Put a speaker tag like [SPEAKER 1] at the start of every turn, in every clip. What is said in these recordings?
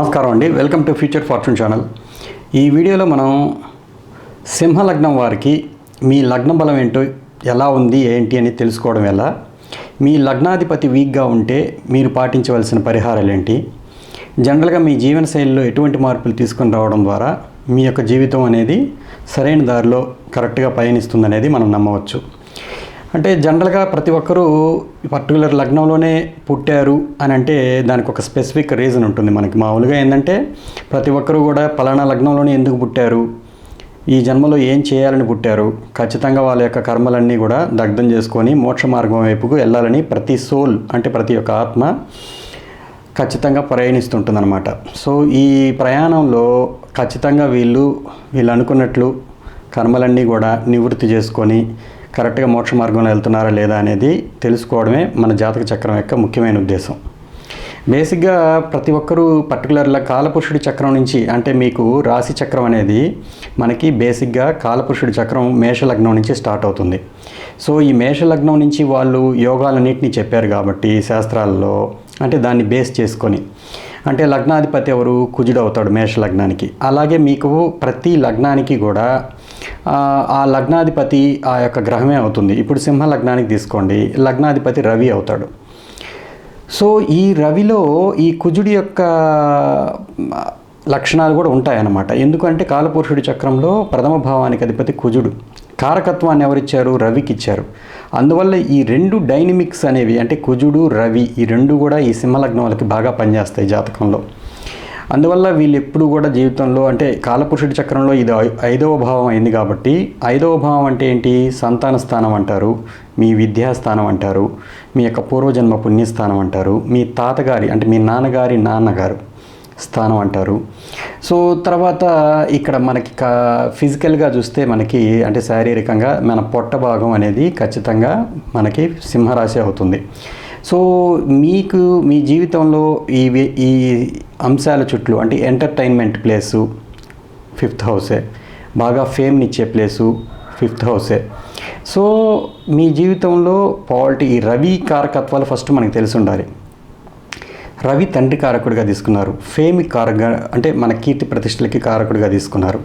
[SPEAKER 1] నమస్కారం అండి. Welcome to future fortune channel. ఈ వీడియోలో మనం సింహ లగ్నం వారికి మీ లగ్న బలం ఏంటో ఎలా ఉంది ఏంటి అని తెలుసుకోవడం ఎలా? మీ లగ్నాధిపతి వీక్గా ఉంటే మీరు పాటించవలసిన పరిహారాలు ఏంటి? జనరల్గా మీ జీవన శైలిలో ఎటువంటి మార్పులు తీసుకొని రావడం ద్వారా మీ యొక్క జీవితం అనేది సరైన దారిలో కరెక్ట్గా పయనిస్తుందనేది మనం నమ్మవచ్చు. అంటే జనరల్గా ప్రతి ఒక్కరూ పర్టికులర్ లగ్నంలోనే పుట్టారు అని అంటే దానికి ఒక స్పెసిఫిక్ రీజన్ ఉంటుంది మనకి. మామూలుగా ఏంటంటే ప్రతి ఒక్కరూ కూడా పలానా లగ్నంలోనే ఎందుకు పుట్టారు? ఈ జన్మలో ఏం చేయాలని పుట్టారు? ఖచ్చితంగా వాళ్ళ యొక్క కర్మలన్నీ కూడా దగ్ధం చేసుకొని మోక్ష మార్గం వైపుకు వెళ్ళాలని ప్రతి సోల్ అంటే ప్రతి ఒక్క ఆత్మ ఖచ్చితంగా ప్రయాణిస్తుంటుందన్నమాట. సో ఈ ప్రయాణంలో ఖచ్చితంగా వీళ్ళు వీళ్ళు అనుకున్నట్లు కర్మలన్నీ కూడా నివృత్తి చేసుకొని కరెక్ట్గా మోక్ష మార్గంలో వెళ్తున్నారా లేదా అనేది తెలుసుకోవడమే మన జాతక చక్రం యొక్క ముఖ్యమైన ఉద్దేశం. బేసిక్గా ప్రతి ఒక్కరూ పర్టికులర్గా కాలపురుషుడి చక్రం నుంచి అంటే మీకు రాశి చక్రం అనేది మనకి బేసిక్గా కాలపురుషుడి చక్రం మేషలగ్నం నుంచి స్టార్ట్ అవుతుంది. సో ఈ మేషలగ్నం నుంచి వాళ్ళు యోగాలన్నింటినీ చెప్పారు కాబట్టి శాస్త్రాల్లో అంటే దాన్ని బేస్ చేసుకొని. అంటే లగ్నాధిపతి ఎవరు? కుజుడు అవుతాడు మేష లగ్నానికి అలాగే మీకు ప్రతి లగ్నానికి కూడా ఆ, లగ్నాధిపతి ఆ యొక్క గ్రహమే అవుతుంది. ఇప్పుడు సింహ లగ్నానికి తీసుకోండి. లగ్నాధిపతి రవి అవుతాడు. సో ఈ రవిలో ఈ కుజుడి యొక్క లక్షణాలు కూడా ఉంటాయన్నమాట. ఎందుకంటే కాలపురుషుడి చక్రంలో ప్రథమ భావానికి అధిపతి కుజుడు. కారకత్వాన్ని ఎవరిచ్చారు? రవికి ఇచ్చారు. అందువల్ల ఈ రెండు డైనమిక్స్ అనేవి అంటే కుజుడు రవి ఈ రెండు కూడా ఈ సింహలగ్నం వాళ్ళకి బాగా పనిచేస్తాయి జాతకంలో. అందువల్ల వీళ్ళు ఎప్పుడు కూడా జీవితంలో అంటే కాలపురుషుడి చక్రంలో ఇది ఐదవ భావం అయింది కాబట్టి ఐదవ భావం అంటే ఏంటి? సంతాన స్థానం అంటారు మీ విద్యాస్థానం అంటారు మీ యొక్క పూర్వజన్మ పుణ్యస్థానం అంటారు మీ తాతగారి అంటే మీ నాన్నగారి నాన్నగారు స్థానం అంటారు. సో తర్వాత ఇక్కడ మనకి కా ఫిజికల్గా చూస్తే మనకి అంటే శారీరకంగా మన పొట్ట భాగం అనేది ఖచ్చితంగా మనకి సింహరాశి అవుతుంది. సో మీకు మీ జీవితంలో ఈ ఈ అంశాల చుట్టూ అంటే ఎంటర్టైన్మెంట్ ప్లేసు ఫిఫ్త్ హౌసే బాగా ఫేమ్నిచ్చే ప్లేసు ఫిఫ్త్ హౌసే. సో మీ జీవితంలో పాలిటీ ఈ రవి కారకత్వాలు ఫస్ట్ మనకు తెలిసి ఉండాలి. రవి తండ్రి కారకుడిగా తీసుకున్నారు. ఫేమి కారక అంటే మన కీర్తి ప్రతిష్టలకి కారకుడిగా తీసుకున్నారు.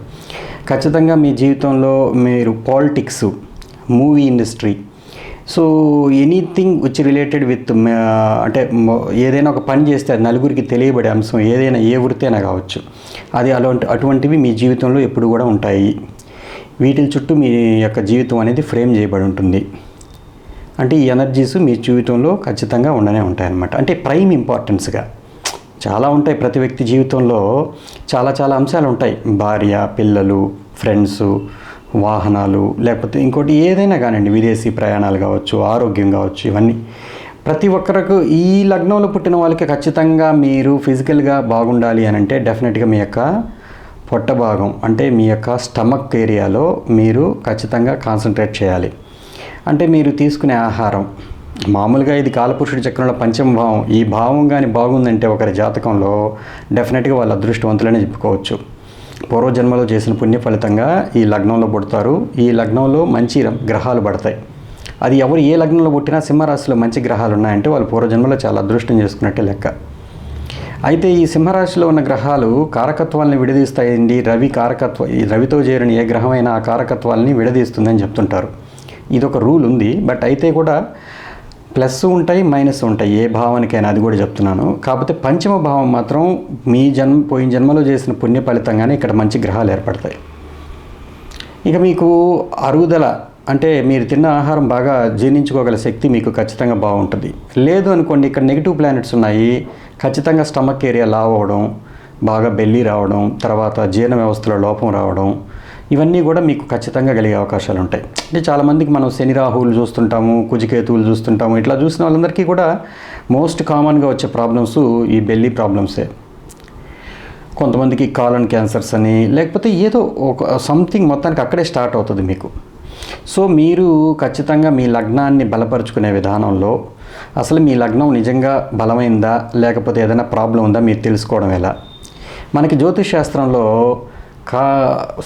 [SPEAKER 1] ఖచ్చితంగా మీ జీవితంలో మీరు politics movie industry so anything which related with అంటే ఏదైనా ఒక పని చేస్తే అది నలుగురికి తెలియబడే అంశం ఏదైనా ఏ వృత్తి అయినా కావచ్చు. అది అలాంటి అటువంటివి మీ జీవితంలో ఎప్పుడు కూడా ఉంటాయి. వీటి చుట్టూ మీ యొక్క జీవితం అనేది ఫ్రేమ్ చేయబడి ఉంటుంది. అంటే ఈ ఎనర్జీస్ మీ జీవితంలో ఖచ్చితంగా ఉండనే ఉంటాయన్నమాట. అంటే ప్రైమ్ ఇంపార్టెన్స్గా. చాలా ఉంటాయి ప్రతి వ్యక్తి జీవితంలో. చాలా చాలా అంశాలు ఉంటాయి. భార్య పిల్లలు ఫ్రెండ్స్ వాహనాలు లేకపోతే ఇంకోటి ఏదైనా కానివ్వండి విదేశీ ప్రయాణాలు కావచ్చు ఆరోగ్యం కావచ్చు ఇవన్నీ. ప్రతి ఒక్కరికి ఈ లగ్నంలో పుట్టిన వాళ్ళకి ఖచ్చితంగా మీరు ఫిజికల్గా బాగుండాలి అని అంటే డెఫినెట్గా మీ యొక్క పొట్ట భాగం అంటే మీ యొక్క స్టమక్ ఏరియాలో మీరు ఖచ్చితంగా కాన్సన్ట్రేట్ చేయాలి. అంటే మీరు తీసుకునే ఆహారం మామూలుగా ఇది కాలపురుషుడి చక్రంలో పంచమ భావం ఈ భావం కానీ బాగుందంటే ఒకరి జాతకంలో డెఫినెట్గా వాళ్ళు అదృష్టవంతులనే చెప్పుకోవచ్చు. పూర్వజన్మలో చేసిన పుణ్య ఫలితంగా ఈ లగ్నంలో పుడతారు. ఈ లగ్నంలో మంచి గ్రహాలు పడతాయి. అది ఎవరు ఏ లగ్నంలో పుట్టినా సింహరాశిలో మంచి గ్రహాలు ఉన్నాయంటే వాళ్ళు పూర్వజన్మలో చాలా అదృష్టం చేసుకున్నట్టే లెక్క. అయితే ఈ సింహరాశిలో ఉన్న గ్రహాలు కారకత్వాలను విడదీస్తాయండి. రవి కారకత్వ ఈ రవితో చేరిన ఏ గ్రహమైనా ఆ కారకత్వాలని విడదీస్తుందని చెప్తుంటారు. ఇది ఒక రూల్ ఉంది. బట్ అయితే కూడా ప్లస్ ఉంటాయి మైనస్ ఉంటాయి. ఏ భావానికైనా అది కూడా చెప్తున్నాను. కాకపోతే పంచమ భావం మాత్రం మీ జన్మ పోయిన జన్మలో చేసిన పుణ్య ఫలితంగానే ఇక్కడ మంచి గ్రహాలు ఏర్పడతాయి. ఇక మీకు అరుగుదల అంటే మీరు తిన్న ఆహారం బాగా జీర్ణించుకోగల శక్తి మీకు ఖచ్చితంగా బాగుంటుంది. లేదు అనుకోండి ఇక్కడ నెగిటివ్ ప్లానెట్స్ ఉన్నాయి. ఖచ్చితంగా స్టమక్ ఏరియా లావ్ అవడం బాగా బెల్లి రావడం తర్వాత జీర్ణ వ్యవస్థలో లోపం రావడం ఇవన్నీ కూడా మీకు ఖచ్చితంగా కలిగే అవకాశాలు ఉంటాయి. అంటే చాలామందికి మనం శని రాహువులు చూస్తుంటాము కుజికేతువులు చూస్తుంటాము ఇట్లా చూసిన వాళ్ళందరికీ కూడా మోస్ట్ కామన్గా వచ్చే ప్రాబ్లమ్స్ ఈ బెల్లీ ప్రాబ్లమ్సే కొంతమందికి కాలన్ క్యాన్సర్స్ అని లేకపోతే ఏదో ఒక సంథింగ్ మొత్తానికి అక్కడే స్టార్ట్ అవుతుంది మీకు. సో మీరు ఖచ్చితంగా మీ లగ్నాన్ని బలపరుచుకునే విధానంలో అసలు మీ లగ్నం నిజంగా బలమైందా లేకపోతే ఏదైనా ప్రాబ్లం ఉందా మీరు తెలుసుకోవడం ఎలా? మనకి జ్యోతిష్ శాస్త్రంలో కా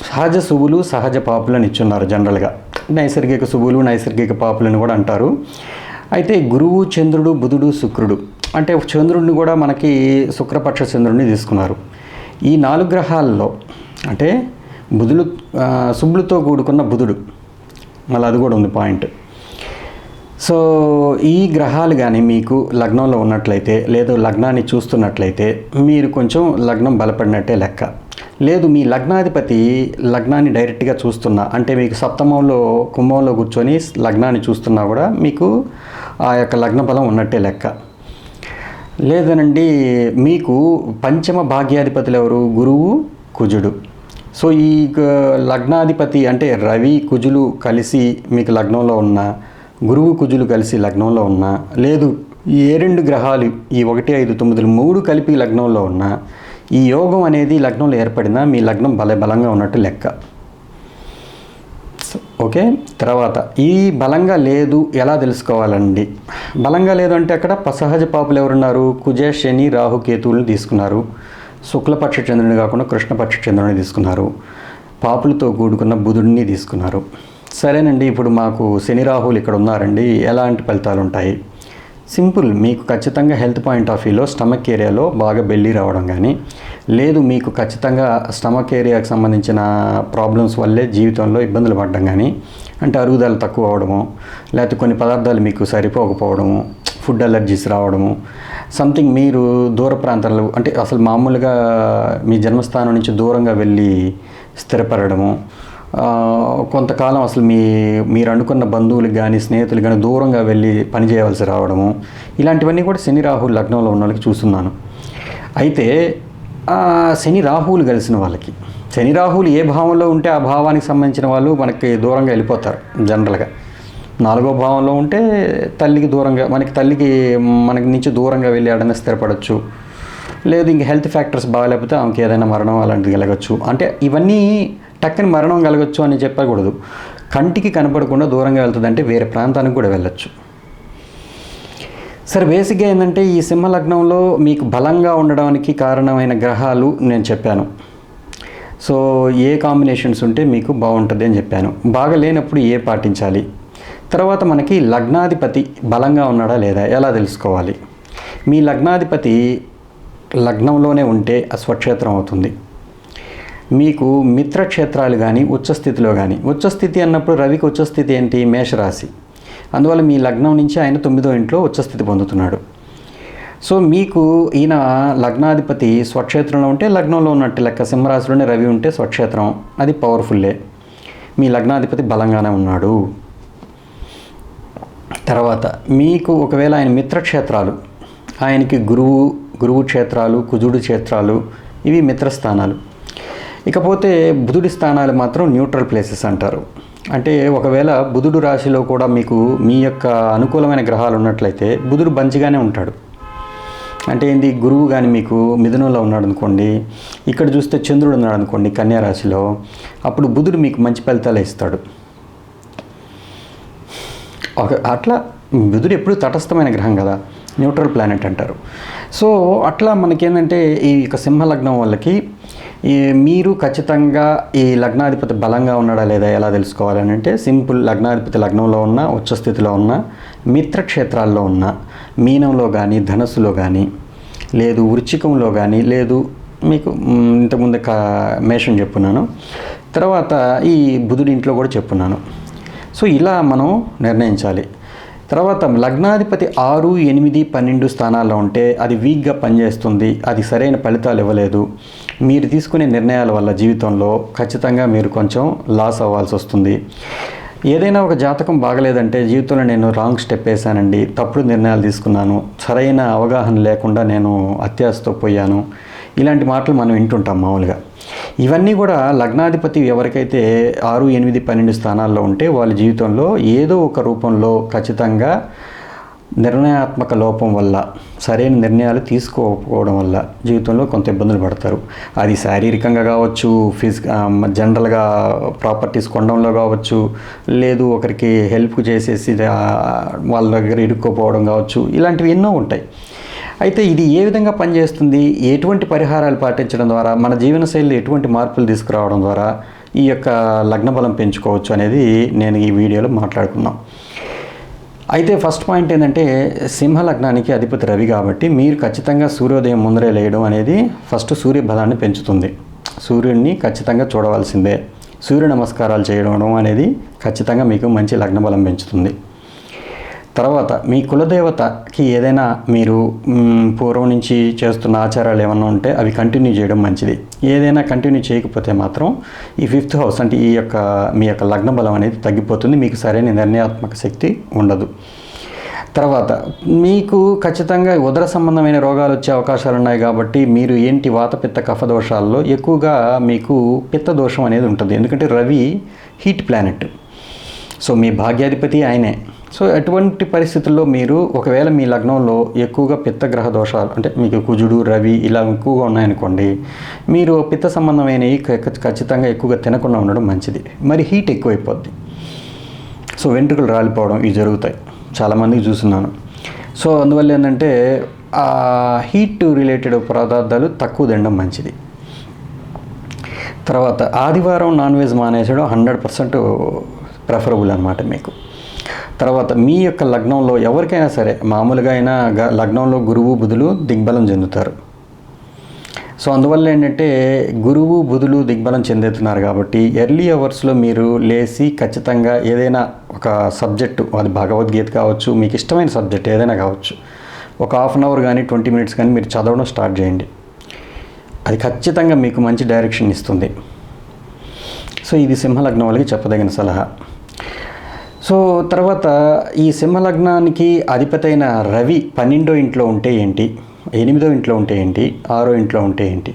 [SPEAKER 1] సహజ శుభులు సహజ పాపులను ఇచ్చున్నారు జనరల్గా. నైసర్గిక శుభులు నైసర్గిక పాపులను కూడా అంటారు. అయితే గురువు చంద్రుడు బుధుడు శుక్రుడు అంటే చంద్రుడిని కూడా మనకి శుక్రపక్ష చంద్రుడిని తీసుకున్నారు. ఈ నాలుగు గ్రహాల్లో అంటే బుధుడు శుభులతో శుభ్రులతో కూడుకున్న బుధుడు. మళ్ళీ అది కూడా ఉంది పాయింట్. సో ఈ గ్రహాలు కానీ మీకు లగ్నంలో ఉన్నట్లయితే లేదా లగ్నాన్ని చూస్తున్నట్లయితే మీరు కొంచెం లగ్నం బలపడినట్టే లెక్క. లేదు మీ లగ్నాధిపతి లగ్నాన్ని డైరెక్ట్గా చూస్తున్నా. అంటే మీకు సప్తమంలో కుంభంలో కూర్చొని లగ్నాన్ని చూస్తున్నా కూడా మీకు ఆ యొక్క లగ్న బలం ఉన్నట్టే లెక్క. లేదనండి మీకు పంచమ భాగ్యాధిపతులు ఎవరు? గురువు కుజుడు. సో ఈ లగ్నాధిపతి అంటే రవి కుజులు కలిసి మీకు లగ్నంలో ఉన్న గురువు కుజులు కలిసి లగ్నంలో ఉన్న లేదు ఈ ఏ రెండు గ్రహాలు ఈ ఒకటి ఐదు తొమ్మిదిలు మూడు కలిపి లగ్నంలో ఉన్న ఈ యోగం అనేది లగ్నంలో ఏర్పడినా మీ లగ్నం బల బలంగా ఉన్నట్టు లెక్క. ఓకే తర్వాత ఈ బలంగా లేదు ఎలా తెలుసుకోవాలండి? బలంగా లేదు అంటే అక్కడ పసహజ పాపులు ఎవరున్నారు? కుజ శని రాహుకేతువులను తీసుకున్నారు. శుక్లపక్ష చంద్రుని కాకుండా కృష్ణపక్ష చంద్రుని తీసుకున్నారు. పాపులతో కూడుకున్న బుధుడిని తీసుకున్నారు. సరేనండి ఇప్పుడు మాకు శని రాహులు ఇక్కడ ఉన్నారండి. ఎలాంటి ఫలితాలు ఉంటాయి? సింపుల్. మీకు ఖచ్చితంగా హెల్త్ పాయింట్ ఆఫ్ వ్యూలో స్టమక్ ఏరియాలో బాగా బెల్లి రావడం కానీ లేదు మీకు ఖచ్చితంగా స్టమక్ ఏరియాకి సంబంధించిన ప్రాబ్లమ్స్ వల్లే జీవితంలో ఇబ్బందులు పడడం కానీ అంటే అరుగుదల తక్కువ అవడము లేకపోతే కొన్ని పదార్థాలు మీకు సరిపోకపోవడము ఫుడ్ అలర్జీస్ రావడము సంథింగ్ మీరు దూర ప్రాంతాల్లో అంటే అసలు మామూలుగా మీ జన్మస్థానం నుంచి దూరంగా వెళ్ళి స్థిరపడము కొంతకాలం అసలు మీ మీరు అనుకున్న బంధువులకు కానీ స్నేహితులు కానీ దూరంగా వెళ్ళి పని చేయవలసి రావడము ఇలాంటివన్నీ కూడా శని రాహులు లగ్నంలో ఉన్న వాళ్ళకి చూస్తున్నాను. అయితే శని రాహువులు కలిసిన వాళ్ళకి శని రాహువులు ఏ భావంలో ఉంటే ఆ భావానికి సంబంధించిన వాళ్ళు మనకి దూరంగా వెళ్ళిపోతారు జనరల్గా. నాలుగో భావంలో ఉంటే తల్లికి దూరంగా మనకి తల్లికి మనకి నుంచి దూరంగా వెళ్ళి ఆడనే స్థిరపడవచ్చు లేదు ఇంక హెల్త్ ఫ్యాక్టర్స్ బాగాలేకపోతే ఆమెకి ఏదైనా మరణం అలాంటిది కలగచ్చు. అంటే ఇవన్నీ టక్కని మరణం కలగచ్చు అని చెప్పకూడదు. కంటికి కనపడకుండా దూరంగా వెళ్తుంది అంటే వేరే ప్రాంతానికి కూడా వెళ్ళచ్చు. సరే బేసిక్గా ఏంటంటే ఈ సింహలగ్నంలో మీకు బలంగా ఉండడానికి కారణమైన గ్రహాలు నేను చెప్పాను. సో ఏ కాంబినేషన్స్ ఉంటే మీకు బాగుంటుంది అని చెప్పాను. బాగా లేనప్పుడు ఏ పాటించాలి? తర్వాత మనకి లగ్నాధిపతి బలంగా ఉన్నాడా లేదా? ఎలా తెలుసుకోవాలి? మీ లగ్నాధిపతి లగ్నంలోనే ఉంటే అస్వక్షేత్రం అవుతుంది. మీకు మిత్రక్షేత్రాలు కానీ ఉచ్చస్థితిలో కానీ ఉచ్చస్థితి అన్నప్పుడు రవికి ఉచ్చస్థితి ఏంటి? మేషరాశి. అందువల్ల మీ లగ్నం నుంచి ఆయన తొమ్మిదో ఇంట్లో ఉచ్చస్థితి పొందుతున్నాడు. సో మీకు ఈయన లగ్నాధిపతి స్వక్షేత్రంలో ఉంటే లగ్నంలో ఉన్నట్టు లెక్క. సింహరాశిలోనే రవి ఉంటే స్వక్షేత్రం. అది పవర్ఫుల్లే. మీ లగ్నాధిపతి బలంగానే ఉన్నాడు. తర్వాత మీకు ఒకవేళ ఆయన మిత్రక్షేత్రాలు ఆయనకి గురువు గురువు క్షేత్రాలు కుజుడు క్షేత్రాలు ఇవి మిత్రస్థానాలు. ఇకపోతే బుధుడి స్థానాలు మాత్రం న్యూట్రల్ ప్లేసెస్ అంటారు. అంటే ఒకవేళ బుధుడు రాశిలో కూడా మీకు మీ యొక్క అనుకూలమైన గ్రహాలు ఉన్నట్లయితే బుధుడు బంచిగానే ఉంటాడు. అంటే ఏంది? గురువు కానీ మీకు మిథునంలో ఉన్నాడు అనుకోండి ఇక్కడ చూస్తే చంద్రుడు ఉన్నాడు అనుకోండి కన్యా రాశిలో అప్పుడు బుధుడు మీకు మంచి ఫలితాలు ఇస్తాడు. ఒక అట్లా బుధుడు ఎప్పుడు తటస్థమైన గ్రహం కదా. న్యూట్రల్ ప్లానెట్ అంటారు. సో అట్లా మనకేంటంటే ఈ యొక్క సింహ లగ్నం వాళ్ళకి మీరు ఖచ్చితంగా ఈ లగ్నాధిపతి బలంగా ఉన్నాడా లేదా ఎలా తెలుసుకోవాలని అంటే సింపుల్ లగ్నాధిపతి లగ్నంలో ఉన్న ఉచ్చస్థితిలో ఉన్న మిత్రక్షేత్రాల్లో ఉన్న మీనంలో కానీ ధనస్సులో కానీ లేదు వృచ్చికంలో కానీ లేదు మీకు ఇంతకుముందు కా మేషం చెప్పున్నాను తర్వాత ఈ బుధుడి ఇంట్లో కూడా చెప్పున్నాను. సో ఇలా మనం నిర్ణయించాలి. తర్వాత లగ్నాధిపతి ఆరు ఎనిమిది పన్నెండు స్థానాల్లో ఉంటే అది వీక్గా పనిచేస్తుంది. అది సరైన ఫలితాలు ఇవ్వలేదు. మీరు తీసుకునే నిర్ణయాల వల్ల జీవితంలో ఖచ్చితంగా మీరు కొంచెం లాస్ అవ్వాల్సి వస్తుంది. ఏదైనా ఒక జాతకం బాగలేదంటే జీవితంలో నేను రాంగ్ స్టెప్ వేసానండి తప్పుడు నిర్ణయాలు తీసుకున్నాను. సరైన అవగాహన లేకుండా నేను అత్యాశతో పోయాను. ఇలాంటి మాటలు మనం వింటుంటాం మామూలుగా. ఇవన్నీ కూడా లగ్నాధిపతి ఎవరికైతే ఆరు ఎనిమిది పన్నెండు స్థానాల్లో ఉంటే వాళ్ళ జీవితంలో ఏదో ఒక రూపంలో ఖచ్చితంగా నిర్ణయాత్మక లోపం వల్ల సరైన నిర్ణయాలు తీసుకోకపోవడం వల్ల జీవితంలో కొంత ఇబ్బందులు పడతారు. అది శారీరకంగా కావచ్చు ఫిజిక జనరల్గా ప్రాపర్టీస్ కొనడంలో కావచ్చు లేదు ఒకరికి హెల్ప్ చేసేసి వాళ్ళ దగ్గర ఇరుక్కోపోవడం కావచ్చు ఇలాంటివి ఎన్నో ఉంటాయి. అయితే ఇది ఏ విధంగా పనిచేస్తుంది? ఎటువంటి పరిహారాలు పాటించడం ద్వారా మన జీవనశైలిలో ఎటువంటి మార్పులు తీసుకురావడం ద్వారా ఈ యొక్క లగ్న బలం పెంచుకోవచ్చు అనేది నేను ఈ వీడియోలో మాట్లాడుకున్నాం. అయితే ఫస్ట్ పాయింట్ ఏంటంటే సింహ లగ్నానికి అధిపతి రవి కాబట్టి మీరు ఖచ్చితంగా సూర్యోదయం ముందరే లేయడం అనేది ఫస్ట్ సూర్య బలాన్ని పెంచుతుంది. సూర్యుడిని ఖచ్చితంగా చూడవలసిందే. సూర్య నమస్కారాలు చేయడం అనేది ఖచ్చితంగా మీకు మంచి లగ్న బలం పెంచుతుంది. తర్వాత మీ కులదేవతకి ఏదైనా మీరు పూర్వం నుంచి చేస్తున్న ఆచారాలు ఏమన్నా ఉంటే అవి కంటిన్యూ చేయడం మంచిది. ఏదైనా కంటిన్యూ చేయకపోతే మాత్రం ఈ ఫిఫ్త్ హౌస్ అంటే ఈ యొక్క మీ యొక్క లగ్న బలం అనేది తగ్గిపోతుంది మీకు సరైన నిర్ణయాత్మక శక్తి ఉండదు. తర్వాత మీకు ఖచ్చితంగా ఉదర సంబంధమైన రోగాలు వచ్చే అవకాశాలు ఉన్నాయి కాబట్టి మీరు ఏంటి వాత పిత్త కఫ దోషాల్లో ఎక్కువగా మీకు పిత్త దోషం అనేది ఉంటుంది. ఎందుకంటే రవి హీట్ ప్లానెట్ సో మీ భాగ్యాధిపతి ఆయనే. సో అటువంటి పరిస్థితుల్లో మీరు ఒకవేళ మీ లగ్నంలో ఎక్కువగా పిత్త గ్రహ దోషాలు అంటే మీకు కుజుడు రవి ఇలా ఎక్కువగా ఉన్నాయనుకోండి మీరు పిత్త సంబంధమైనవి ఖచ్చితంగా ఎక్కువగా తినకుండా ఉండడం మంచిది. మరి హీట్ ఎక్కువైపోద్ది. సో వెంట్రుకలు రాలిపోవడం ఇవి జరుగుతాయి. చాలామందికి చూస్తున్నాను. సో అందువల్ల ఏంటంటే ఆ హీట్ రిలేటెడ్ పదార్థాలు తక్కువ తినడం మంచిది. తర్వాత ఆదివారం నాన్ వెజ్ మానేసడం హండ్రెడ్ పర్సెంట్ ప్రిఫరబుల్ అనమాట మీకు. తర్వాత మీ యొక్క లగ్నంలో ఎవరికైనా సరే మామూలుగా అయినా గ- లగ్నంలో గురువు బుధులు దిగ్బలం చెందుతారు. సో అందువల్ల ఏంటంటే గురువు బుధులు దిగ్బలం చెందుతున్నారు కాబట్టి ఎర్లీ అవర్స్లో మీరు లేచి ఖచ్చితంగా ఏదైనా ఒక సబ్జెక్టు అది భగవద్గీత కావచ్చు మీకు ఇష్టమైన సబ్జెక్ట్ ఏదైనా కావచ్చు ఒక హాఫ్ అన్ అవర్ కానీ ట్వంటీ మినిట్స్ కానీ మీరు చదవడం స్టార్ట్ చేయండి. అది ఖచ్చితంగా మీకు మంచి డైరెక్షన్ ఇస్తుంది. సో ఇది సింహలగ్నం వాళ్ళకి చెప్పదగిన సలహా. సో తర్వాత ఈ సింహలగ్నానికి అధిపతైన రవి పన్నెండో ఇంట్లో ఉంటే ఏంటి? ఎనిమిదో ఇంట్లో ఉంటే ఏంటి? ఆరో ఇంట్లో ఉంటే ఏంటి?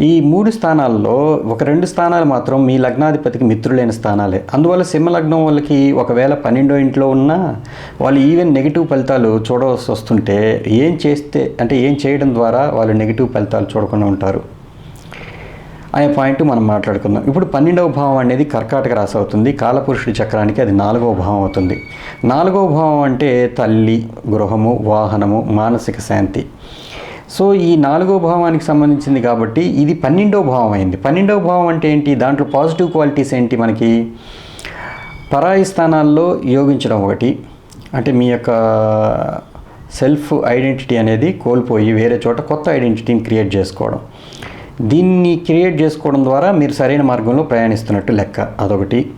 [SPEAKER 1] ఈ మూడు స్థానాల్లో ఒక రెండు స్థానాలు మాత్రం మీ లగ్నాధిపతికి మిత్రులైన స్థానాలే. అందువల్ల సింహలగ్నం వాళ్ళకి ఒకవేళ పన్నెండో ఇంట్లో ఉన్నా వాళ్ళు ఈవెన్ నెగిటివ్ ఫలితాలు చూడవలసి వస్తుంటే ఏం చేస్తే అంటే ఏం చేయడం ద్వారా వాళ్ళు నెగిటివ్ ఫలితాలు చూడకుండా ఉంటారు. అనే పాయింట్ మనం మాట్లాడుకుందాం. ఇప్పుడు పన్నెండవ భావం అనేది కర్కాటక రాశి అవుతుంది. కాలపురుషుడి చక్రానికి అది నాలుగవ భావం అవుతుంది. నాలుగవ భావం అంటే తల్లి గృహము వాహనము మానసిక శాంతి. సో ఈ నాలుగో భావానికి సంబంధించింది కాబట్టి ఇది పన్నెండవ భావం అయింది. పన్నెండవ భావం అంటే ఏంటి? దాంట్లో పాజిటివ్ క్వాలిటీస్ ఏంటి మనకి? పరాయి స్థానాల్లో యోగించడం ఒకటి. అంటే మీ యొక్క సెల్ఫ్ ఐడెంటిటీ అనేది కోల్పోయి వేరే చోట కొత్త ఐడెంటిటీని క్రియేట్ చేసుకోవడం. దీన్ని క్రియేట్ చేసుకోవడం ద్వారా మీరు సరైన మార్గంలో ప్రయాణిస్తున్నట్టు లెక్క. అదొకటి.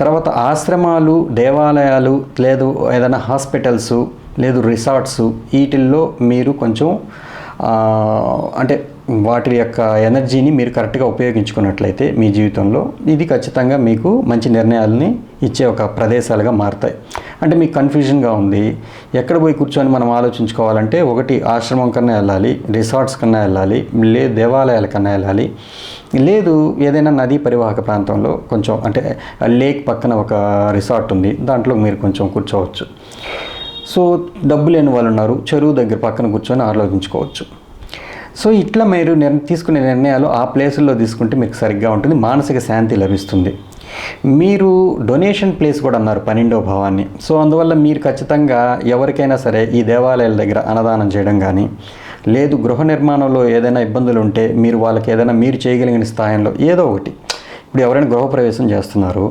[SPEAKER 1] తర్వాత ఆశ్రమాలు దేవాలయాలు లేదు ఏదైనా హాస్పిటల్స్ లేదు రిసార్ట్స్ వీటిల్లో మీరు కొంచెం అంటే వాటి యొక్క ఎనర్జీని మీరు కరెక్ట్గా ఉపయోగించుకున్నట్లయితే మీ జీవితంలో ఇది ఖచ్చితంగా మీకు మంచి నిర్ణయాలని ఇచ్చే ఒక ప్రదేశాలుగా మారుతాయి. అంటే మీకు కన్ఫ్యూజన్గా ఉంది. ఎక్కడ పోయి కూర్చొని మనం ఆలోచించుకోవాలంటే ఒకటి ఆశ్రమం కన్నా వెళ్ళాలి రిసార్ట్స్ కన్నా వెళ్ళాలి లేదు దేవాలయాల కన్నా వెళ్ళాలి. లేదు ఏదైనా నదీ పరివాహక ప్రాంతంలో కొంచెం అంటే లేక్ పక్కన ఒక రిసార్ట్ ఉంది. దాంట్లో మీరు కొంచెం కూర్చోవచ్చు. సో డబ్బు లేని వాళ్ళు ఉన్నారు. చెరువు దగ్గర పక్కన కూర్చొని ఆలోచించుకోవచ్చు. సో ఇట్లా మీరు తీసుకునే నిర్ణయాలు ఆ ప్లేసుల్లో తీసుకుంటే మీకు సరిగ్గా ఉంటుంది మానసిక శాంతి లభిస్తుంది. మీరు డొనేషన్ ప్లేస్ కూడా అన్నారు పన్నెండో భావాన్ని. సో అందువల్ల మీరు ఖచ్చితంగా ఎవరికైనా సరే ఈ దేవాలయాల దగ్గర అన్నదానం చేయడం కానీ లేదు గృహ నిర్మాణంలో ఏదైనా ఇబ్బందులు ఉంటే మీరు వాళ్ళకి ఏదైనా మీరు చేయగలిగిన స్థాయిలో ఏదో ఒకటి. ఇప్పుడు ఎవరైనా గృహప్రవేశం చేస్తున్నారు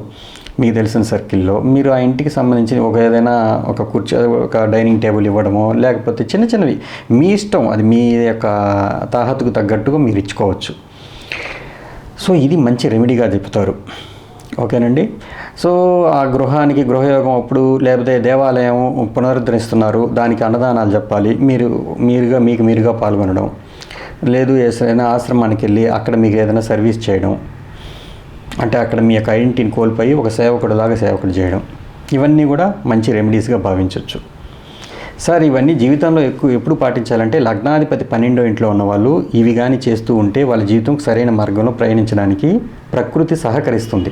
[SPEAKER 1] మీకు తెలిసిన సర్కిల్లో మీరు ఆ ఇంటికి సంబంధించిన ఒక ఏదైనా ఒక కుర్చీ ఒక డైనింగ్ టేబుల్ ఇవ్వడమో లేకపోతే చిన్న చిన్నవి మీ ఇష్టం అది మీ యొక్క తాహతుకు తగ్గట్టుగా మీరు ఇచ్చుకోవచ్చు. సో ఇది మంచి రెమెడీగా చెప్తారు. ఓకేనండి? సో ఆ గృహానికి గృహయోగం అప్పుడు లేకపోతే దేవాలయం పునరుద్ధరిస్తున్నారు దానికి అన్నదానాలు చెప్పాలి మీరు మీరుగా మీకు మీరుగా పాల్గొనడం. లేదు ఏదైనా ఆశ్రమానికి వెళ్ళి అక్కడ మీకు ఏదైనా సర్వీస్ చేయడం. అంటే అక్కడ మీ యొక్క ఐడెంటిటీని కోల్పోయి ఒక సేవకుడిలాగా సేవకుడు చేయడం. ఇవన్నీ కూడా మంచి రెమెడీస్గా భావించవచ్చు సార్ ఇవన్నీ జీవితంలో ఎక్కువ ఎప్పుడు పాటించాలంటే లగ్నాధిపతి పన్నెండో ఇంట్లో ఉన్న వాళ్ళు ఇవి కానీ చేస్తూ ఉంటే వాళ్ళ జీవితం సరైన మార్గంలో ప్రయాణించడానికి ప్రకృతి సహకరిస్తుంది.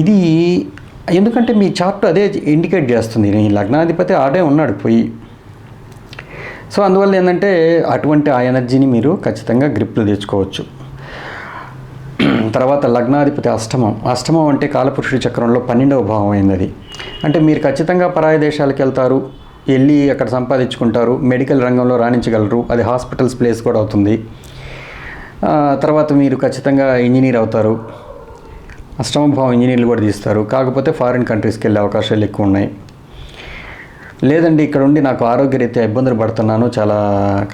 [SPEAKER 1] ఇది ఎందుకంటే మీ చార్ట్ అదే ఇండికేట్ చేస్తుంది. ఈ లగ్నాధిపతి ఆడే ఉన్నాడు పోయి. సో అందువల్ల ఏంటంటే అటువంటి ఆ ఎనర్జీని మీరు ఖచ్చితంగా గ్రిప్లో తెచ్చుకోవచ్చు. తర్వాత లగ్నాధిపతి అష్టమం. అష్టమం అంటే కాలపురుషుడి చక్రంలో పన్నెండవ భావం అయింది అది అంటే మీరు ఖచ్చితంగా పరాయ దేశాలకు వెళ్తారు వెళ్ళి అక్కడ సంపాదించుకుంటారు మెడికల్ రంగంలో రాణించగలరు అది హాస్పిటల్స్ ప్లేస్ కూడా అవుతుంది. తర్వాత మీరు ఖచ్చితంగా ఇంజనీర్ అవుతారు. అష్టమ భావం ఇంజనీర్లు కూడా తీస్తారు. కాకపోతే ఫారిన్ కంట్రీస్కి వెళ్ళే అవకాశాలు ఎక్కువ ఉన్నాయి. లేదండి ఇక్కడ ఉండి నాకు ఆరోగ్యరీత్యా ఇబ్బందులు పడుతున్నాను. చాలా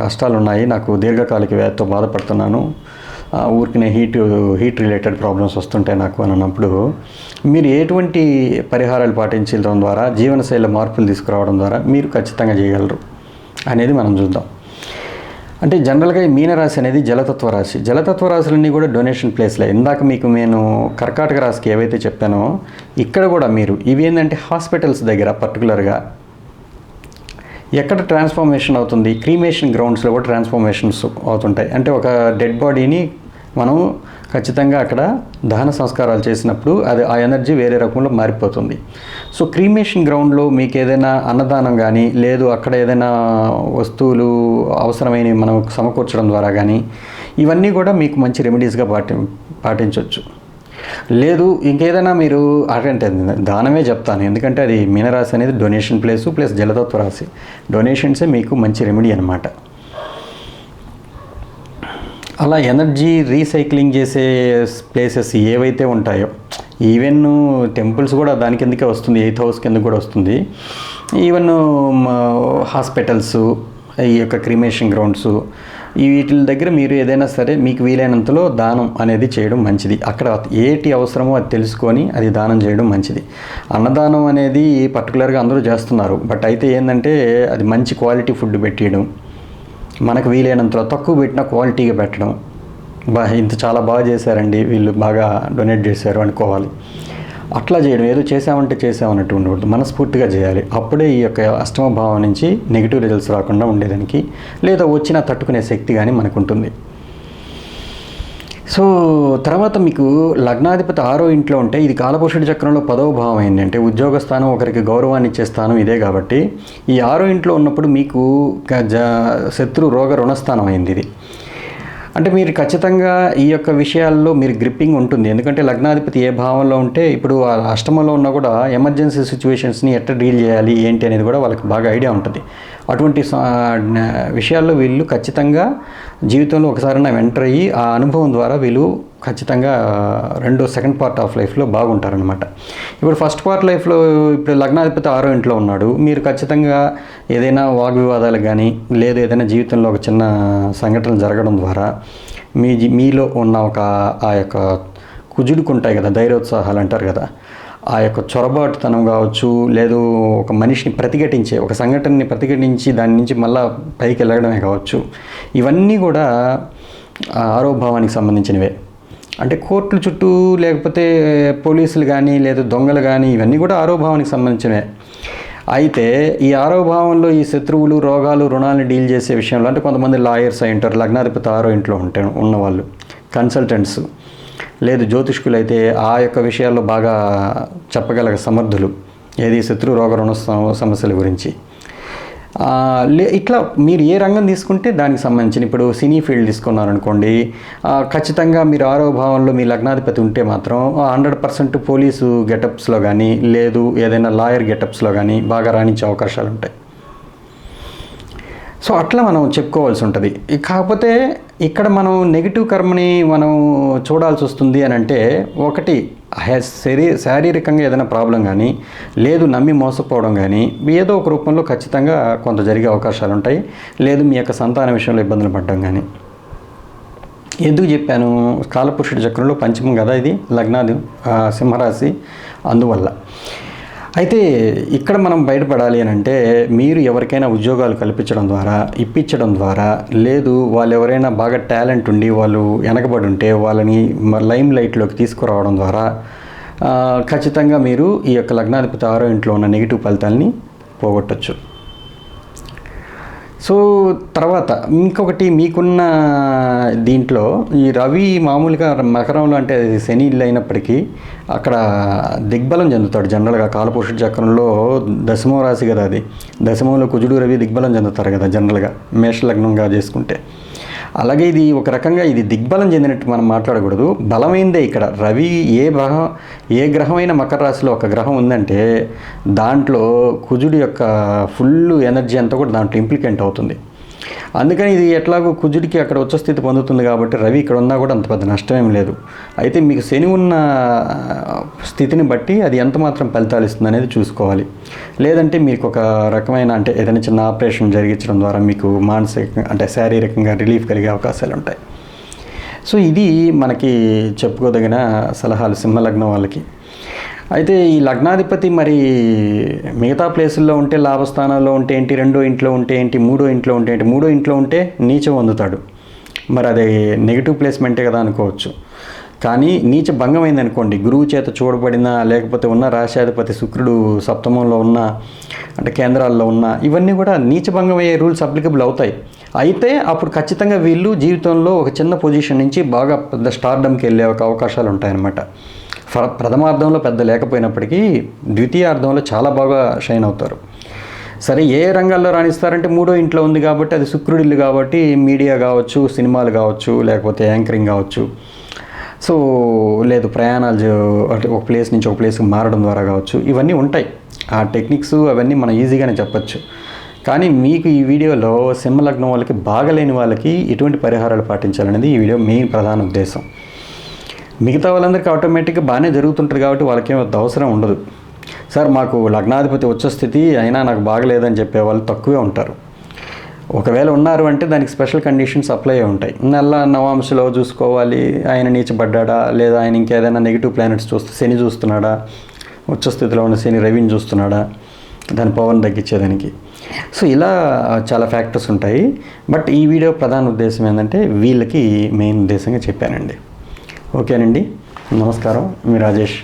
[SPEAKER 1] కష్టాలు ఉన్నాయి నాకు దీర్ఘకాలిక వ్యాధితో బాధపడుతున్నాను. ఊరికినే హీట్ హీట్ రిలేటెడ్ ప్రాబ్లమ్స్ వస్తుంటాయి నాకు అని అన్నప్పుడు మీరు ఎటువంటి పరిహారాలు పాటించడం ద్వారా జీవనశైలి మార్పులు తీసుకురావడం ద్వారా మీరు ఖచ్చితంగా చేయగలరు అనేది మనం చూద్దాం. అంటే జనరల్గా ఈ మీనరాశి అనేది జలతత్వ రాశి. జలతత్వ రాశులన్నీ కూడా డొనేషన్ ప్లేస్లే. ఇందాక మీకు నేను కర్కాటక రాశికి ఏవైతే చెప్పానో ఇక్కడ కూడా మీరు ఇవి ఏంటంటే హాస్పిటల్స్ దగ్గర పర్టికులర్గా ఎక్కడ ట్రాన్స్ఫర్మేషన్ అవుతుంది? క్రీమేషన్ గ్రౌండ్స్లో కూడా ట్రాన్స్ఫర్మేషన్స్ అవుతుంటాయి. అంటే ఒక డెడ్ బాడీని మనం ఖచ్చితంగా అక్కడ దహన సంస్కారాలు చేసినప్పుడు అది ఆ ఎనర్జీ వేరే రకంలో మారిపోతుంది. సో క్రీమేషన్ గ్రౌండ్లో మీకు ఏదైనా అన్నదానం కానీ లేదు అక్కడ ఏదైనా వస్తువులు అవసరమైనవి మనం సమకూర్చడం ద్వారా కానీ ఇవన్నీ కూడా మీకు మంచి రెమెడీస్గా పాటి పాటించవచ్చు లేదు ఇంకేదైనా మీరు అంటే దానమే చెప్తాను. ఎందుకంటే అది మీనరాశి అనేది డొనేషన్ ప్లేసు ప్లస్ జలతత్వ రాశి. డొనేషన్సే మీకు మంచి రెమెడీ అనమాట అలా ఎనర్జీ రీసైక్లింగ్ చేసే ప్లేసెస్ ఏవైతే ఉంటాయో ఈవెన్ టెంపుల్స్ కూడా దాని కిందకే వస్తుంది? ఎయిత్ హౌస్ కింద కూడా వస్తుంది. ఈవెన్ హాస్పిటల్స్ ఈ యొక్క క్రిమేషన్ గ్రౌండ్స్ ఈ వీటి దగ్గర మీరు ఏదైనా సరే మీకు వీలైనంతలో దానం అనేది చేయడం మంచిది. అక్కడ ఏటి అవసరమో అది తెలుసుకొని అది దానం చేయడం మంచిది. అన్నదానం అనేది పర్టికులర్గా అందరూ చేస్తున్నారు. బట్ అయితే ఏంటంటే అది మంచి క్వాలిటీ ఫుడ్ పెట్టేయడం మనకు వీలైనంతలో తక్కువ పెట్టిన క్వాలిటీగా పెట్టడం. బా ఇంత చాలా బాగా చేశారండి. వీళ్ళు బాగా డొనేట్ చేశారు అనుకోవాలి. అట్లా చేయడం ఏదో చేసామంటే చేసామన్నట్టు ఉండకూడదు. మనస్ఫూర్తిగా చేయాలి. అప్పుడే ఈ యొక్క అష్టమ భావం నుంచి నెగిటివ్ రిజల్ట్స్ రాకుండా ఉండేదానికి లేదా వచ్చినా తట్టుకునే శక్తి కానీ మనకు ఉంటుంది సో తర్వాత మీకు లగ్నాధిపతి ఆరో ఇంట్లో ఉంటే ఇది కాలపురుషుడి చక్రంలో పదవ భావం అయింది అంటే ఉద్యోగ స్థానం ఒకరికి గౌరవాన్ని ఇచ్చే స్థానం ఇదే కాబట్టి ఈ ఆరో ఇంట్లో ఉన్నప్పుడు మీకు జ- శత్రు రోగ రుణస్థానం అయింది ఇది. అంటే మీరు ఖచ్చితంగా ఈ యొక్క విషయాల్లో మీరు గ్రిప్పింగ్ ఉంటుంది. ఎందుకంటే లగ్నాధిపతి ఏ భావంలో ఉంటే ఇప్పుడు ఆ అష్టమంలో ఉన్నా కూడా ఎమర్జెన్సీ సిచ్యువేషన్స్ని ఎట్లా డీల్ చేయాలి ఏంటి అనేది కూడా వాళ్ళకి బాగా ఐడియా ఉంటుంది. అటువంటి విషయాల్లో వీళ్ళు ఖచ్చితంగా జీవితంలో ఒకసారి ఎంటర్ అయ్యి ఆ అనుభవం ద్వారా వీళ్ళు ఖచ్చితంగా రెండో సెకండ్ పార్ట్ ఆఫ్ లైఫ్లో బాగుంటారనమాట ఇప్పుడు ఫస్ట్ పార్ట్ లైఫ్లో ఇప్పుడు లగ్నాధిపతి ఆరో ఇంట్లో ఉన్నాడు. మీరు ఖచ్చితంగా ఏదైనా వాగ్వివాదాలు కానీ లేదా ఏదైనా జీవితంలో ఒక చిన్న సంఘటన జరగడం ద్వారా మీ మీలో ఉన్న ఒక ఆ యొక్క కుజుడుకు ఉంటాయి కదా ధైర్యోత్సాహాలు అంటారు కదా ఆ యొక్క చొరబాటుతనం కావచ్చు లేదు ఒక మనిషిని ప్రతిఘటించే ఒక సంఘటనని ప్రతిఘటించి దాని నుంచి మళ్ళా పైకి వెళ్ళడమే కావచ్చు. ఇవన్నీ కూడా ఆరోభావానికి సంబంధించినవే. అంటే కోర్టుల చుట్టూ లేకపోతే పోలీసులు కానీ లేదా దొంగలు కానీ ఇవన్నీ కూడా ఆరోభావానికి సంబంధించినవే. అయితే ఈ ఆరోభావంలో ఈ శత్రువులు రోగాలు రుణాలను డీల్ చేసే విషయంలో అంటే కొంతమంది లాయర్స్ అయి ఉంటారు లగ్నాధిపతి ఆరో ఇంట్లో ఉంటారు ఉన్నవాళ్ళు కన్సల్టెంట్స్. లేదు జ్యోతిష్కులు అయితే ఆ యొక్క విషయాల్లో బాగా చెప్పగల సమర్థులు. ఏది శత్రు రోగ రుణ సమ- సమస్యల గురించి. లే ఇట్లా మీరు ఏ రంగం తీసుకుంటే దానికి సంబంధించిన ఇప్పుడు సినీ ఫీల్డ్ తీసుకున్నారనుకోండి ఖచ్చితంగా మీరు ఆరో భావంలో మీ లగ్నాధిపతి ఉంటే మాత్రం హండ్రెడ్ పర్సెంట్ పోలీసు గెటప్స్లో కానీ లేదు ఏదైనా లాయర్ గెటప్స్లో కానీ బాగా రాణించే అవకాశాలు ఉంటాయి సో అట్లా మనం చెప్పుకోవాల్సి ఉంటుంది. కాకపోతే ఇక్కడ మనం నెగిటివ్ కర్మని మనం చూడాల్సి వస్తుంది అని అంటే ఒకటి శరీ శారీరకంగా ఏదైనా ప్రాబ్లం కానీ లేదు నమ్మి మోసపోవడం కానీ ఏదో ఒక రూపంలో ఖచ్చితంగా కొంత జరిగే అవకాశాలు ఉంటాయి. లేదు మీ యొక్క సంతాన విషయంలో ఇబ్బందులు పడడం కానీ ఎందుకు చెప్పాను? కాలపురుషుడి చక్రంలో పంచమం కదా ఇది లగ్నాది సింహరాశి. అందువల్ల అయితే ఇక్కడ మనం బయటపడాలి అని అంటే మీరు ఎవరికైనా ఉద్యోగాలు కల్పించడం ద్వారా ఇప్పించడం ద్వారా లేదు వాళ్ళు ఎవరైనా బాగా టాలెంట్ ఉండి వాళ్ళు వెనకబడి ఉంటే వాళ్ళని లైమ్ లైట్లోకి తీసుకురావడం ద్వారా ఖచ్చితంగా మీరు ఈ యొక్క లగ్నాధిపతి ఆరో ఇంట్లో ఉన్న నెగిటివ్ ఫలితాలని పోగొట్టచ్చు. సో తర్వాత ఇంకొకటి మీకున్న దీంట్లో ఈ రవి మామూలుగా మకరంలో అంటే శని ఇల్లు అయినప్పటికీ అక్కడ దిగ్బలం చెందుతాడు. జనరల్గా కాలపురుషుడి చక్రంలో దశమో రాశి కదా అది. దశమంలో కుజుడు రవి దిగ్బలం చెందుతారు కదా జనరల్గా మేషలగ్నంగా చేసుకుంటే. అలాగే ఇది ఒక రకంగా ఇది దిగ్బలం చెందినట్టు మనం మాట్లాడకూడదు. బలమైందే ఇక్కడ. రవి ఏ గ్రహం ఏ గ్రహమైన మకర రాశిలో ఒక గ్రహం ఉందంటే దాంట్లో కుజుడి యొక్క ఫుల్ ఎనర్జీ అంతా కూడా దాంట్లో ఇంప్లికెంట్ అవుతుంది. అందుకని ఇది ఎట్లాగో కుజుడికి అక్కడ ఉచ్చ స్థితి పొందుతుంది కాబట్టి రవి ఇక్కడ ఉన్నా కూడా అంత పెద్ద నష్టమేం లేదు. అయితే మీకు శని ఉన్న స్థితిని బట్టి అది ఎంత మాత్రం ఫలితాలు ఇస్తుంది అనేది చూసుకోవాలి. లేదంటే మీకు ఒక రకమైన అంటే ఏదైనా చిన్న ఆపరేషన్ జరిగించడం ద్వారా మీకు మానసిక అంటే శారీరకంగా రిలీఫ్ కలిగే అవకాశాలు ఉంటాయి. సో ఇది మనకి చెప్పుకోదగిన సలహాలు సింహలగ్నం వాళ్ళకి. అయితే ఈ లగ్నాధిపతి మరి మిగతా ప్లేసుల్లో ఉంటే లాభస్థానాల్లో ఉంటే ఏంటి? రెండో ఇంట్లో ఉంటే ఏంటి? మూడో ఇంట్లో ఉంటే ఏంటి? మూడో ఇంట్లో ఉంటే నీచం పొందుతాడు మరి అది నెగిటివ్ ప్లేస్మెంటే కదా అనుకోవచ్చు. కానీ నీచ భంగమైంది అనుకోండి గురువు చేత చూడబడిన లేకపోతే ఉన్న రాశాధిపతి శుక్రుడు సప్తమంలో ఉన్న అంటే కేంద్రాల్లో ఉన్న ఇవన్నీ కూడా నీచభంగం అయ్యే రూల్స్ అప్లికబుల్ అవుతాయి. అయితే అప్పుడు ఖచ్చితంగా వీళ్ళు జీవితంలో ఒక చిన్న పొజిషన్ నుంచి బాగా పెద్ద స్టార్డమ్కి వెళ్ళే ఒక అవకాశాలు ఉంటాయన్నమాట. ప్రథమార్థంలో పెద్ద లేకపోయినప్పటికీ ద్వితీయార్థంలో చాలా బాగా షైన్ అవుతారు. సరే ఏ రంగాల్లో రాణిస్తారంటే మూడో ఇంట్లో ఉంది కాబట్టి అది శుక్రుడిల్లు కాబట్టి మీడియా కావచ్చు సినిమాలు కావచ్చు లేకపోతే యాంకరింగ్ కావచ్చు. సో లేదు ప్రయాణాలు అంటే ఒక ప్లేస్ నుంచి ఒక ప్లేస్కి మారడం ద్వారా కావచ్చు. ఇవన్నీ ఉంటాయి. ఆ టెక్నిక్స్ అవన్నీ మనం ఈజీగానే చెప్పచ్చు. కానీ మీకు ఈ వీడియోలో సింహలగ్నం వాళ్ళకి బాగలేని వాళ్ళకి ఎటువంటి పరిహారాలు పాటించాలనేది ఈ వీడియో మెయిన్ ప్రధాన ఉద్దేశం. మిగతా వాళ్ళందరికీ ఆటోమేటిక్గా బాగానే జరుగుతుంటారు కాబట్టి వాళ్ళకి అవసరం ఉండదు. సార్ మాకు లగ్నాధిపతి వచ్చే స్థితి అయినా నాకు బాగలేదని చెప్పే వాళ్ళు తక్కువే ఉంటారు. ఒకవేళ ఉన్నారు అంటే దానికి స్పెషల్ కండిషన్స్ అప్లై ఉంటాయి. నెల నవాంశలో చూసుకోవాలి ఆయన నీచబడ్డా లేదా ఆయన ఇంకేదైనా నెగిటివ్ ప్లానెట్స్ చూస్తే శని చూస్తున్నాడా ఉచ్చ స్థితిలో ఉన్న శని రవిని చూస్తున్నాడా దాని పవన్ తగ్గించేదానికి. సో ఇలా చాలా ఫ్యాక్టర్స్ ఉంటాయి. బట్ ఈ వీడియో ప్రధాన ఉద్దేశం ఏంటంటే వీళ్ళకి మెయిన్ ఉద్దేశంగా చెప్పానండి. ఓకేనండి. నమస్కారం. మీ రాజేష్.